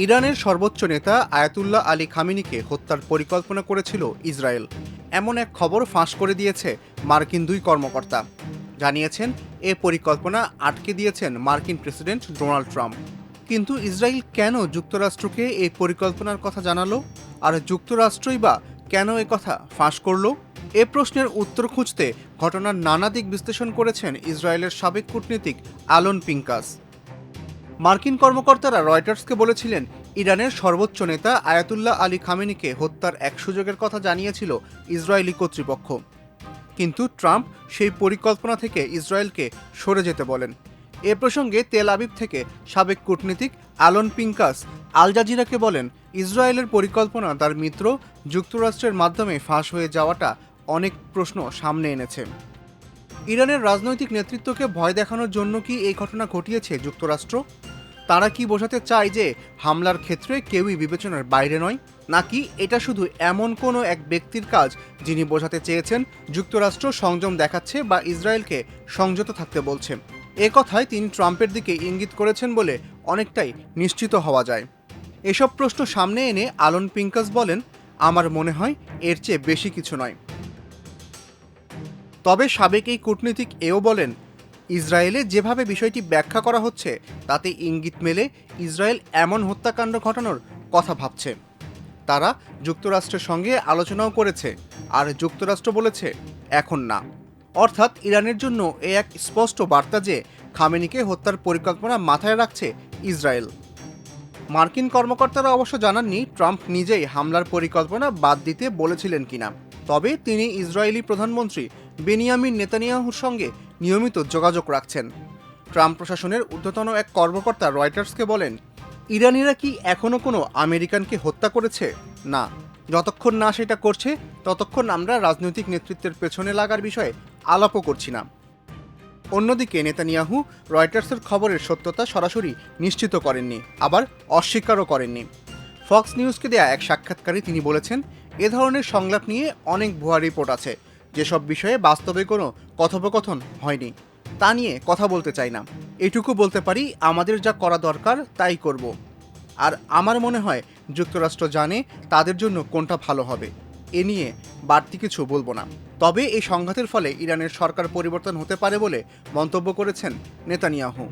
ইরানের সর্বোচ্চ নেতা আয়াতুল্লাহ আলী খামিনিকে হত্যার পরিকল্পনা করেছিল ইসরায়েল। এমন এক খবর ফাঁস করে দিয়েছে মার্কিন দুই কর্মকর্তা। জানিয়েছেন, এ পরিকল্পনা আটকে দিয়েছেন মার্কিন প্রেসিডেন্ট ডোনাল্ড ট্রাম্প। কিন্তু ইসরায়েল কেন যুক্তরাষ্ট্রকে এই পরিকল্পনার কথা জানালো? আর যুক্তরাষ্ট্রই বা কেন এ কথা ফাঁস করল? এ প্রশ্নের উত্তর খুঁজতে ঘটনার নানা দিক বিশ্লেষণ করেছেন ইসরায়েলের সাবেক কূটনীতিক আলন পিঙ্কাস। মার্কিন কর্মকর্তারা রয়টার্সকে বলেছিলেন, ইরানের সর্বোচ্চ নেতা আয়াতুল্লাহ আলী খামেনিকে হত্যার এক সুযোগের কথা জানিয়েছিল ইসরায়েলি কর্তৃপক্ষ। কিন্তু ট্রাম্প সেই পরিকল্পনা থেকে ইসরায়েলকে সরে যেতে বলেন। এ প্রসঙ্গে তেল আবিব থেকে সাবেক কূটনীতিক আলন পিঙ্কাস আল জাজিরাকে বলেন, ইসরায়েলের পরিকল্পনা তার মিত্র যুক্তরাষ্ট্রের মাধ্যমে ফাঁস হয়ে যাওয়াটা অনেক প্রশ্ন সামনে এনেছে। ইরানের রাজনৈতিক নেতৃত্বকে ভয় দেখানোর জন্য কি এই ঘটনা ঘটিয়েছে যুক্তরাষ্ট্র? তারা কি বোঝাতে চায় যে হামলার ক্ষেত্রে কেউই বিবেচনার বাইরে নয়? নাকি এটা শুধু এমন কোনো এক ব্যক্তির কাজ যিনি বোঝাতে চেয়েছেন যুক্তরাষ্ট্র সংযম দেখাচ্ছে বা ইসরায়েলকে সংযত থাকতে বলছে? এ কথায় তিনি ট্রাম্পের দিকে ইঙ্গিত করেছেন বলে অনেকটাই নিশ্চিত হওয়া যায়। এসব প্রশ্ন সামনে এনে আলন পিঙ্কাস বলেন, আমার মনে হয় এর চেয়ে বেশি কিছু নয়। তবে সাবেক এই কূটনীতিক এও বলেন, ইসরায়েলে যেভাবে বিষয়টি ব্যাখ্যা করা হচ্ছে, তাতে ইঙ্গিত মেলে ইসরায়েল এমন হত্যাকাণ্ড ঘটানোর কথা ভাবছে। তারা যুক্তরাষ্ট্রের সঙ্গে আলোচনাও করেছে, আর যুক্তরাষ্ট্র বলেছে, এখন না। অর্থাৎ ইরানের জন্য এ এক স্পষ্ট বার্তা যে খামেনিকে হত্যার পরিকল্পনা মাথায় রাখছে ইসরায়েল। মার্কিন কর্মকর্তারা অবশ্য জানাননি ট্রাম্প নিজেই হামলার পরিকল্পনা বাদ দিতে বলেছিলেন কিনা। তবে তিনি ইসরায়েলি প্রধানমন্ত্রী বেনিয়ামিন নেতানিয়াহুর সঙ্গে নিয়মিত যোগাযোগ রাখছেন। ট্রাম্প প্রশাসনের ঊর্ধ্বতন এক কর্মকর্তা রয়টার্সকে বলেন, ইরানিরা কি এখনও কোনো আমেরিকানকে হত্যা করেছে? না। যতক্ষণ না সেটা করছে, ততক্ষণ আমরা রাজনৈতিক নেতৃত্বের পেছনে লাগার বিষয়ে আলাপও করছি না। অন্যদিকে নেতানিয়াহু রয়টার্সের খবরের সত্যতা সরাসরি নিশ্চিত করেননি, আবার অস্বীকারও করেননি। ফক্স নিউজকে দেয়া এক সাক্ষাৎকারে তিনি বলেছেন, এ ধরনের সংলাপ নিয়ে অনেক ভুয়া রিপোর্ট আছে। যেসব বিষয়ে বাস্তবে কোনো কথোপকথন হয়নি, তা নিয়ে কথা বলতে চাই না। এটুকু বলতে পারি, আমাদের যা করা দরকার তাই করব। আর আমার মনে হয়, যুক্তরাষ্ট্র জানে তাদের জন্য কোনটা ভালো হবে। এ নিয়ে বাড়তি কিছু বলব না। তবে এই সংঘাতের ফলে ইরানের সরকার পরিবর্তন হতে পারে বলে মন্তব্য করেছেন নেতানিয়াহু।